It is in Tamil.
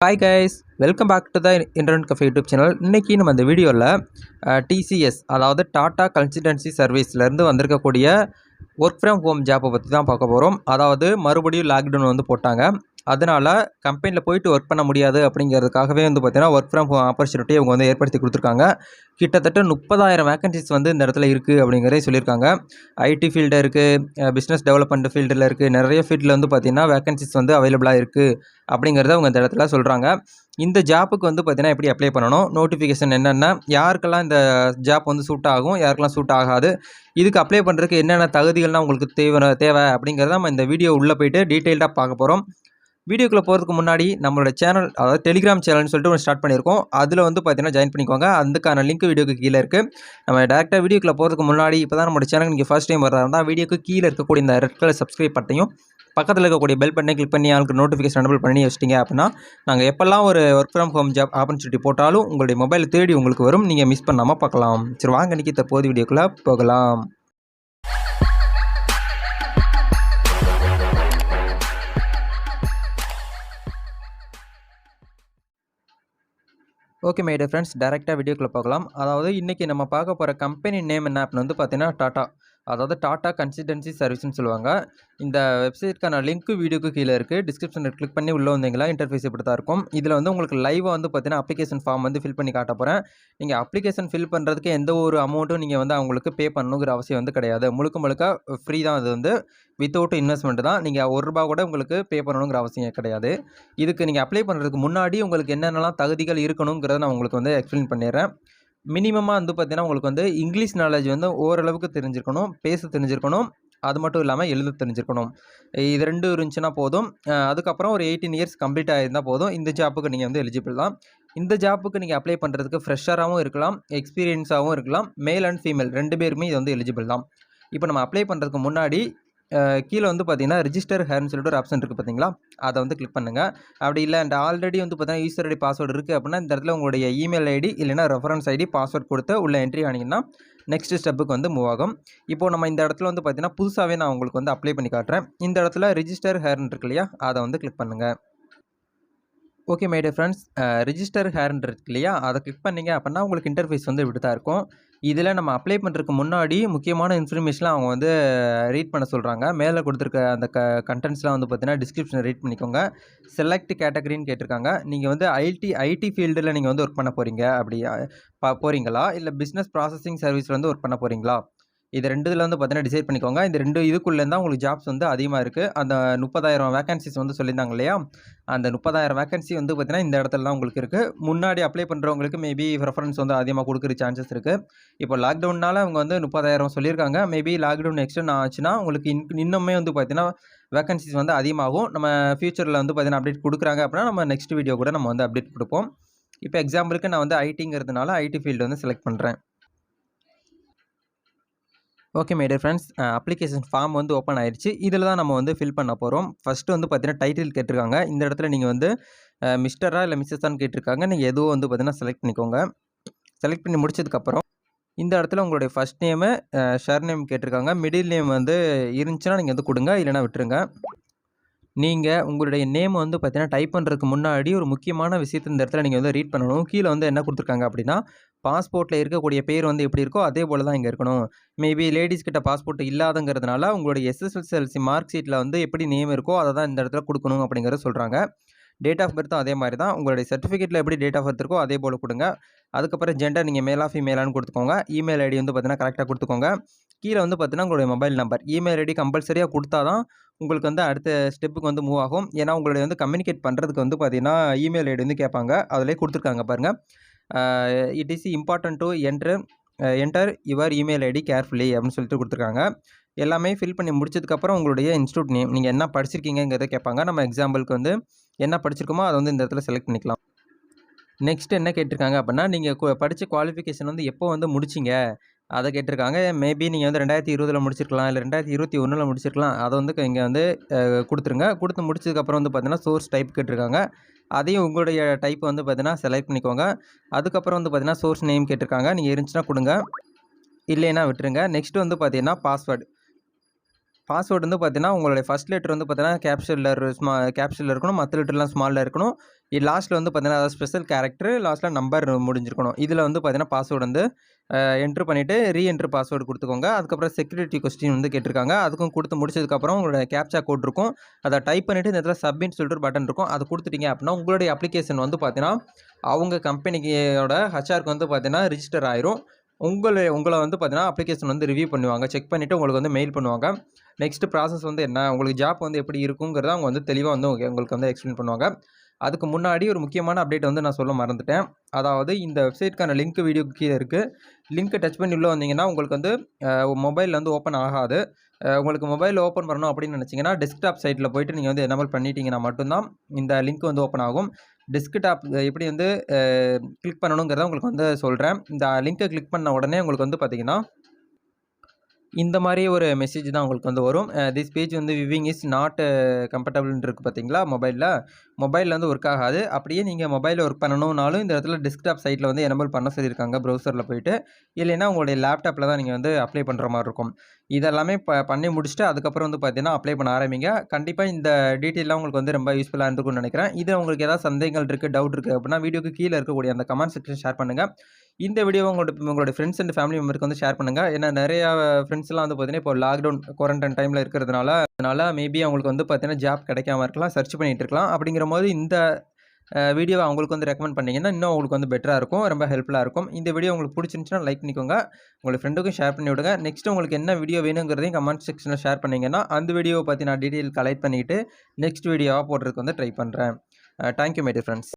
Hi guys welcome back to the internet cafe YouTube channel இன்றைக்கி நம்ம இந்த வீடியோவில் டிசிஎஸ் அதாவது டாடா கன்சல்டன்சி சர்வீஸ்லேருந்து வந்திருக்கக்கூடிய ஒர்க் ஃப்ரம் ஹோம் ஜாப்பை பற்றி தான் பார்க்க போகிறோம் அதாவது மறுபடியும் லாக்டவுன் வந்து போட்டாங்க. அதனால் கம்பெனியில் போயிட்டு ஒர்க் பண்ண முடியாது அப்படிங்கிறதுக்காகவே வந்து பார்த்தீங்கன்னா ஒர்க் ஃப்ரம் ஹோம் ஆப்பர்ச்சுனிட்டி அவங்க வந்து ஏற்படுத்தி கொடுத்துருக்காங்க. கிட்டத்தட்ட முப்பதாயிரம் வேக்கன்சிஸ் வந்து இந்த இடத்துல இருக்குது அப்படிங்கிறதே சொல்லியிருக்காங்க. ஐடி ஃபீல்டு இருக்குது பிஸ்னஸ் டெவலப்மெண்ட் ஃபீல்டில் இருக்குது நிறைய ஃபீல்டில் வந்து பார்த்திங்கன்னா வேக்கன்சிஸ் வந்து அவைலபிளாக இருக்குது அப்படிங்கிறத அவங்க இந்த இடத்துல சொல்கிறாங்க இந்த ஜாப்புக்கு வந்து பார்த்திங்கன்னா எப்படி அப்ளை பண்ணணும்? நோட்டிஃபிகேஷன் என்னென்ன? யாருக்கெல்லாம் இந்த ஜாப் வந்து சூட் ஆகும்? யாருக்கெல்லாம் சூட் ஆகாது? இதுக்கு அப்ளை பண்ணுறதுக்கு என்னென்ன தகுதிகள்லாம் உங்களுக்கு தேவை தேவை அப்படிங்கிறத நம்ம இந்த வீடியோ உள்ளே போயிட்டு டீட்டெயில்டாக பார்க்க போகிறோம் வீடியோக்குள்ளே போகிறதுக்கு முன்னாடி நம்மளோட சேனல் அதாவது டெலிகிராம் சேனல்னு சொல்லிட்டு ஒன்று ஸ்டார்ட் பண்ணியிருக்கோம். அதில் வந்து பார்த்தீங்கன்னா ஜாயின் பண்ணிக்கோங்க. அதுக்கான லிங்க் வீடியோக்கு கீழே இருக்குது நம்ம டேரெக்டாக வீடியோக்குள்ளே போகிறதுக்கு முன்னாடி இப்போ தான் நம்மளோட சேனல் நீங்கள் ஃபஸ்ட் டைம் வர்றதா இருந்தால் வீடியோக்கு கீழே இருக்கக்கூடிய இந்த ரெட் கலர் சப்ஸ்கிரைப் பட்டையும் பக்கத்தில் இருக்கக்கூடிய பெல் பட்டனை கிளிக் பண்ணி அவங்களுக்கு நோட்டிஃபிகேஷன் அனுப்பிள் பண்ணி வச்சிட்டிங்க அப்படின்னா நாங்கள் எப்போல்லாம் ஒரு work from home job opportunity போட்டாலும் உங்களுடைய மொபைல் தேடி உங்களுக்கு வரும். நீங்கள் மிஸ் பண்ணாமல் பார்க்கலாம். சரி வாங்க இன்றைக்கி தற்போது வீடியோக்குள்ளே போகலாம். ஓகே மைடு ஃப்ரெண்ட்ஸ் டேரெக்டாக வீடியோக்குள்ளே பார்க்கலாம் அதாவது இன்றைக்கி நம்ம பார்க்க போகிற கம்பெனி நேம் என்ன அப்படின்னு வந்து பார்த்தீங்கன்னா டாட்டா அதாவது டாட்டா கன்சிஸ்டன்சி சர்வீஸ்னு சொல்லுவாங்க. இந்த வெப்சைட்க்கான லிங்க்கு வீடியோக்கு கீழே இருக்குது டிஸ்கிரிப்ஷனில் கிளிக் பண்ணி உள்ளே வந்தீங்களா இன்டர்ஃபேஸ் இப்படி தான் இருக்கும். இதில் வந்து உங்களுக்கு லைவாக வந்து பார்த்தீங்கன்னா அப்ளிகேஷன் ஃபார்ம் வந்து ஃபில் பண்ணி காட்ட போகிறேன் நீங்கள் அப்ளிகேஷன் ஃபில் பண்ணுறதுக்கு எந்த ஒரு அமௌண்ட்டும் நீங்கள் வந்து அவங்களுக்கு பே பண்ணணுங்கிற அவசியம் வந்து கிடையாது. முழுக்க முழுக்க ஃப்ரீ தான் அது வந்து. வித்தவுட் இன்வெஸ்ட்மெண்ட் தான். நீங்கள் ஒரு ரூபா கூட உங்களுக்கு பே பண்ணணுங்கிற அவசியம் கிடையாது. இதுக்கு நீங்கள் அப்ளை பண்ணுறதுக்கு முன்னாடி உங்களுக்கு என்னென்னலாம் தகுதிகள் இருக்கணுங்கிறத நான் உங்களுக்கு வந்து எக்ஸ்பிளைன் பண்ணிடுறேன். மினிமமாக வந்து பார்த்தீங்கன்னா உங்களுக்கு வந்து இங்கிலீஷ் நாலேஜ் வந்து ஓரளவுக்கு தெரிஞ்சிருக்கணும் பேச தெரிஞ்சிருக்கணும் அது மட்டும் இல்லாமல் எழுத தெரிஞ்சிருக்கணும். இது ரெண்டும் இருந்துச்சுன்னா போதும். அதுக்கப்புறம் ஒரு எயிட்டீன் இயர்ஸ் கம்ப்ளீட் ஆகியிருந்தால் போதும். இந்த ஜாப்புக்கு நீங்கள் வந்து எலிஜிபிள் தான். இந்த ஜாப்புக்கு நீங்கள் அப்ளை பண்ணுறதுக்கு ஃப்ரெஷராகவும் இருக்கலாம் எக்ஸ்பீரியன்ஸாகவும் இருக்கலாம். மேல் அண்ட் ஃபீமேல் ரெண்டு பேருமே இது வந்து எலிஜிபிள் தான். இப்போ நம்ம அப்ளை பண்ணுறதுக்கு முன்னாடி கீழே வந்து பார்த்தீங்கன்னா ரிஜிஸ்டர் ஹேர்னு சொல்லிட்டு ஒரு ஆப்ஷன் இருக்குது பார்த்தீங்களா? அதை வந்து கிளிக் பண்ணுங்கள் அப்படி இல்லை அண்ட் ஆல்ரெடி வந்து பார்த்தீங்கன்னா யூசர் ஐடி பாஸ்வேர்டு இருக்குது அப்படின்னா இந்த இடத்துல உங்களுடைய இமெயில் ஐடி இல்லைனா ரெஃபரன்ஸ் ஐடி பாஸ்வேர்ட் கொடுத்து உள்ள என்ட்ரி ஆனீங்கன்னா நெக்ஸ்ட் ஸ்டெப்புக்கு வந்து மூவ் ஆகும். இப்போது நம்ம இந்த இடத்துல வந்து பார்த்தீங்கன்னா புதுசாகவே நான் உங்களுக்கு வந்து அப்ளை பண்ணி காட்டுறேன். இந்த இடத்துல ரிஜிஸ்டர் ஹேர்னு இருக்கு இல்லையா அதை வந்து கிளிக் பண்ணுங்கள் okay my dear friends register ஹேர்ன் இருக்கு இல்லையா? அதை கிளிக் பண்ணிங்க அப்படின்னா உங்களுக்கு இன்டர்ஃபேஸ் வந்து இப்படி தான் இருக்கும். இதில் நம்ம அப்ளை பண்ணுறதுக்கு முன்னாடி முக்கியமான இன்ஃபர்மேஷன்லாம் அவங்க வந்து ரீட் பண்ண சொல்கிறாங்க மேலே கொடுத்துருக்க அந்த க கண்டென்ட்ஸ்லாம் வந்து பார்த்தீங்கன்னா டிஸ்கிரிப்ஷனை ரீட் பண்ணிக்கோங்க. செலக்ட் கேட்டகரின்னு கேட்டிருக்காங்க. நீங்கள் வந்து ஐடி ஐடி ஃபீல்டில் நீங்கள் வந்து ஒர்க் பண்ண போகிறீங்க அப்படி பா போகிறீங்களா இல்லை பிஸ்னஸ் ப்ராசஸிங் சர்வீஸில் வந்து ஒர்க் பண்ண போகிறீங்களா இது ரெண்டு இதில் வந்து பார்த்தீங்கன்னா டிசைட் பண்ணிக்கோங்க. இந்த ரெண்டு இதுக்குள்ளே தான் உங்களுக்கு ஜாப்ஸ் வந்து அதிகமாக இருக்குது அந்த முப்பதாயிரம் வேகன்சிஸ் வந்து சொல்லியிருந்தாங்க இல்லையா? அந்த முப்பதாயிரம் வேகன்சி வந்து பார்த்திங்கன்னா இந்த இடத்துல தான் உங்களுக்கு இருக்குது முன்னாடி அப்ளை பண்ணுறவங்களுக்கு மேபி ப்ரெஃபரன்ஸ் வந்து அதிகமாக கொடுக்குற சான்சஸ் இருக்குது இப்போ லாக்டவுனால் அவங்க வந்து முப்பதாயிரம் சொல்லியிருக்காங்க. மேபி லாக்டவுன் எக்ஸ்டெண்ட் ஆச்சுன்னா உங்களுக்கு இன் இன்னுமே வந்து பார்த்திங்கன்னா வேகன்சிஸ் வந்து அதிகமாகும். நம்ம ஃபியூச்சரில் வந்து பார்த்திங்கன்னா அப்டேட் கொடுக்குறாங்க அப்படின்னா நம்ம நெக்ஸ்ட் வீடியோ கூட நம்ம வந்து அப்டேட் கொடுப்போம். இப்போ எக்ஸாம்பிளுக்கு நான் வந்து ஐடிங்கிறதுனால ஐடி ஃபீல்டு வந்து செலக்ட் பண்ணுறேன் okay my dear friends application form வந்து ஓப்பன் ஆயிடுச்சு இதில் தான் நம்ம வந்து ஃபில் பண்ண போகிறோம் ஃபஸ்ட்டு வந்து பார்த்தீங்கன்னா டைட்டில் கேட்டிருக்காங்க. இந்த இடத்துல நீங்கள் வந்து மிஸ்டரா இல்லை மிஸ்ஸஸான்னு கேட்டிருக்காங்க. நீங்கள் எதுவும் வந்து பார்த்தீங்கன்னா செலக்ட் பண்ணிக்கோங்க. செலக்ட் பண்ணி முடிச்சதுக்கப்புறம் இந்த இடத்துல உங்களுடைய ஃபஸ்ட் நேமு ஷர் நேம் கேட்டிருக்காங்க. மிடில் நேம் வந்து இருந்துச்சுன்னா நீங்கள் வந்து கொடுங்க. இல்லைனா விட்டுருங்க. நீங்கள் உங்களுடைய நேம் வந்து பார்த்தீங்கன்னா டைப் பண்ணுறதுக்கு முன்னாடி ஒரு முக்கியமான விஷயத்தை இந்த இடத்துல நீங்கள் வந்து ரீட் பண்ணணும். கீழே வந்து என்ன கொடுத்துருக்காங்க அப்படின்னா பாஸ்போர்ட்டில் இருக்கக்கூடிய பேர் வந்து எப்படி இருக்கோ அதே போல் தான் இங்கே இருக்கணும். மேபி லேடிஸ் கிட்ட பாஸ்போர்ட் இல்லாதங்கிறதுனால உங்களுடைய எஸ்எஸ்எல்சி மார்க் ஷீட்டில் வந்து எப்படி நேம் இருக்கோ அதை தான் இந்த இடத்துல கொடுக்கணும் அப்படிங்கிறத சொல்கிறாங்க டேட் ஆஃப் பர்த்தும் அதே மாதிரி தான். உங்களுடைய சர்டிஃபிகேட்டில் எப்படி டேட் ஆஃப் பர்த் இருக்கோ அதே போல் கொடுங்க. அதுக்கப்புறம் ஜெண்டர் நீங்கள் மேலா ஃபீமேலான்னு கொடுத்துக்கோங்க. இமெயில் ஐடி வந்து பார்த்தீங்கன்னா கரெக்டாக கொடுத்துக்கோங்க. கீழே வந்து பார்த்தீங்கன்னா உங்களுடைய மொபைல் நம்பர் இமெயில் ஐடி கம்பல்சரியாக கொடுத்தா தான் உங்களுக்கு வந்து அடுத்த ஸ்டெப்புக்கு வந்து மூவ் ஆகும். ஏன்னா உங்களுடைய வந்து கம்யூனிகேட் பண்ணுறதுக்கு வந்து பார்த்தீங்கன்னா இமெயில் ஐடி வந்து கேட்பாங்க. அதிலே கொடுத்துருக்காங்க பாருங்கள் it is important to enter enter your email ID carefully அப்படின்னு சொல்லிட்டு கொடுத்துருக்காங்க. எல்லாமே ஃபில் பண்ணி முடிச்சதுக்கப்புறம் உங்களுடைய இன்ஸ்டியூட் நேம் நீங்கள் என்ன படிச்சிருக்கீங்கிறத கேட்பாங்க. நம்ம எக்ஸாம்பிளுக்கு வந்து என்ன படிச்சிருக்கோமோ அதை வந்து இந்த இடத்துல செலக்ட் பண்ணிக்கலாம். நெக்ஸ்ட் என்ன கேட்டிருக்காங்க அப்படின்னா நீங்கள் படித்த குவாலிஃபிகேஷன் வந்து எப்போ வந்து முடிச்சிங்க? அதை கேட்டிருக்காங்க. மேபி நீங்கள் வந்து ரெண்டாயிரத்தி இருபதில் முடிச்சிருக்கலாம். இல்லை ரெண்டாயிரத்தி இருபத்தி ஒன்றில் முடிச்சிருக்கலாம். அதை வந்து இங்கே வந்து கொடுத்துருங்க. கொடுத்து முடிச்சதுக்கப்புறம் வந்து பார்த்தீங்கன்னா சோர்ஸ் டைப் கேட்டிருக்காங்க. அதையும் உங்களுடைய டைப் வந்து பார்த்தீங்கன்னா செலக்ட் பண்ணிக்கோங்க. அதுக்கப்புறம் வந்து பார்த்தீங்கன்னா சோர்ஸ் நேம் கேட்டிருக்காங்க. நீங்கள் இருந்துச்சுன்னா கொடுங்க. இல்லைன்னா விட்டுருங்க. நெக்ஸ்ட் வந்து பார்த்தீங்கன்னா பாஸ்வேர்டு பாஸ்வேர்டு வந்து பார்த்தீங்கன்னா, உங்களுடைய ஃபஸ்ட் லெட்டர் வந்து பார்த்தீங்கன்னா, கேப்ஷல்ல ஸ்மா கேப்ஷல்ல இருக்கணும். மற்ற லெட்டர்லாம் ஸ்மாலில் இருக்கணும். இ லாஸ்ட்டில் வந்து பார்த்தீங்கன்னா, அதாவது ஸ்பெஷல் கேரக்டர் லாஸ்ட்டில் நம்பர் முடிஞ்சிருக்கணும். இதில் வந்து பார்த்தீங்கன்னா, பாஸ்வேர்டு வந்து என்ட்ரு பண்ணிவிட்டு ரீஎன்ட்ரு ரீ பாஸ்வேர்டு கொடுத்துக்கோங்க அதுக்கப்புறம் செக்யூரிட்டி கொஸ்டின் வந்து கேட்டிருக்காங்க. அதுக்கும் கொடுத்து முடிச்சதுக்கப்புறம் உங்களோட கேப்சா கோட் இருக்கும். அதை டைப் பண்ணிவிட்டு இந்த இடத்துல சப்மிட் சொல்லிட்டு ஒரு பட்டன் இருக்கும். அதை கொடுத்துட்டீங்க அப்படின்னா உங்களுடைய அப்ளிகேஷன் வந்து பார்த்தீங்கன்னா, அவங்க கம்பெனியோட ஹச்ஆருக்கு வந்து பார்த்தீங்கன்னா, ரிஜிஸ்டர் ஆயிரும். உங்களை உங்களை வந்து பார்த்தீங்கன்னா, அப்ளிகேஷன் வந்து ரிவ்யூ பண்ணுவாங்க. செக் பண்ணிவிட்டு உங்களுக்கு வந்து மெயில் பண்ணுவாங்க. நெக்ஸ்ட் ப்ராசஸ் வந்து என்ன? உங்களுக்கு ஜாப் வந்து எப்படி இருக்குங்கிறத அவங்க வந்து தெளிவாக வந்து உங்களுக்கு வந்து எக்ஸ்பிளைன் பண்ணுவாங்க. அதுக்கு முன்னாடி ஒரு முக்கியமான அப்டேட் வந்து நான் சொல்ல மறந்துட்டேன். அதாவது இந்த வெப்சைட்க்கான லிங்க் வீடியோ கீழே இருக்குது லிங்க்கை டச் பண்ணி உள்ளே வந்தீங்கன்னா, உங்களுக்கு வந்து மொபைல் வந்து ஓப்பன் ஆகாது. உங்களுக்கு மொபைல் ஓப்பன் பண்ணணும் அப்படின்னு நினச்சிங்கன்னா டெஸ்க்டாப் சைட்டில் போயிட்டு நீங்கள் வந்து எனேபிள் பண்ணிட்டீங்கன்னா மட்டும்தான் இந்த லிங்க் வந்து ஓப்பன் ஆகும். டெஸ்க்டாப் எப்படி வந்து கிளிக் பண்ணணுங்கிறத உங்களுக்கு வந்து சொல்கிறேன் இந்த லிங்க்கை கிளிக் பண்ண உடனே உங்களுக்கு வந்து பார்த்திங்கன்னா இந்த மாதிரி ஒரு மெசேஜ் தான் உங்களுக்கு வந்து வரும். தி திஸ் பேஜ் வந்து விவிங் இஸ் நாட் கம்ஃபர்டபுள்னு இருக்குது பார்த்தீங்களா? மொபைலில் மொபைலில் வந்து ஒர்க் ஆகாது. அப்படியே நீங்கள் மொபைலில் ஒர்க் பண்ணணும்னாலும் இந்த இடத்துல டெஸ்க்டாப் சைட்டில் வந்து எனபிள் பண்ண சொல்லியிருக்காங்க ப்ரௌசரில் போயிட்டு. இல்லைன்னா உங்களுடைய லேப்டாப்பில் தான் நீங்கள் வந்து அப்ளை பண்ணுற மாதிரி இருக்கும். இதெல்லாமே ப பண்ணி முடிச்சுட்டு அதுக்கப்புறம் வந்து பார்த்தீங்கன்னா, அப்ளை பண்ண ஆரம்பிங்க. கண்டிப்பாக இந்த டீட்டெயில்லாம் உங்களுக்கு வந்து ரொம்ப யூஸ்ஃபுல்லாக இருந்திருக்கும்னு நினைக்கிறேன் இது உங்களுக்கு ஏதாவது சந்தேகங்கள் இருக்குது டவுட் இருக்குது அப்படின்னா, வீடியோக்கு கீழே இருக்கக்கூடிய அந்த கமெண்ட் செக்ஷன் ஷேர் பண்ணுங்கள் இந்த வீடியோ உங்களோட உங்களோட ஃப்ரெண்ட்ஸ் அண்ட் ஃபேமிலி மெம்பருக்கு வந்து ஷேர் பண்ணுங்கள் ஏன்னா நிறையா ஃப்ரெண்ட்ஸ்லாம் வந்து பார்த்தீங்கன்னா, இப்போ லாக்டவுன் குவாரண்டைன் டைமில் இருக்கிறதுனால, அதனால மேபி அவங்களுக்கு வந்து பார்த்தீங்கன்னா, ஜாப் கிடைக்காம இருக்கலாம். சர்ச் பண்ணிகிட்டு இருக்கலாம். அப்படிங்கிறபோது இந்த வீடியோவை அவங்களுக்கு வந்து ரெக்கமெண்ட் பண்ணிங்கன்னா இன்னும் உங்களுக்கு வந்து பெட்டராக இருக்கும். ரொம்ப ஹெல்ப்ஃபுல்லாக இருக்கும். இந்த வீடியோ உங்களுக்கு பிடிச்சிருந்துச்சுன்னா லைக் பண்ணிக்கோங்க. உங்கள் ஃப்ரெண்டுக்கும் ஷேர் பண்ணி விடுங்க. நெக்ஸ்ட் உங்களுக்கு என்ன வீடியோ வேணுங்கிறதையும் கமெண்ட் செக்ஷனில் ஷேர் பண்ணீங்கன்னா, அந்த வீடியோவை பற்றி நான் டீட்டெயில் கலெக்ட் பண்ணிவிட்டு நெக்ஸ்ட் வீடியோவாக போடுறதுக்கு வந்து ட்ரை பண்ணுறேன் thank you thank you my dear friends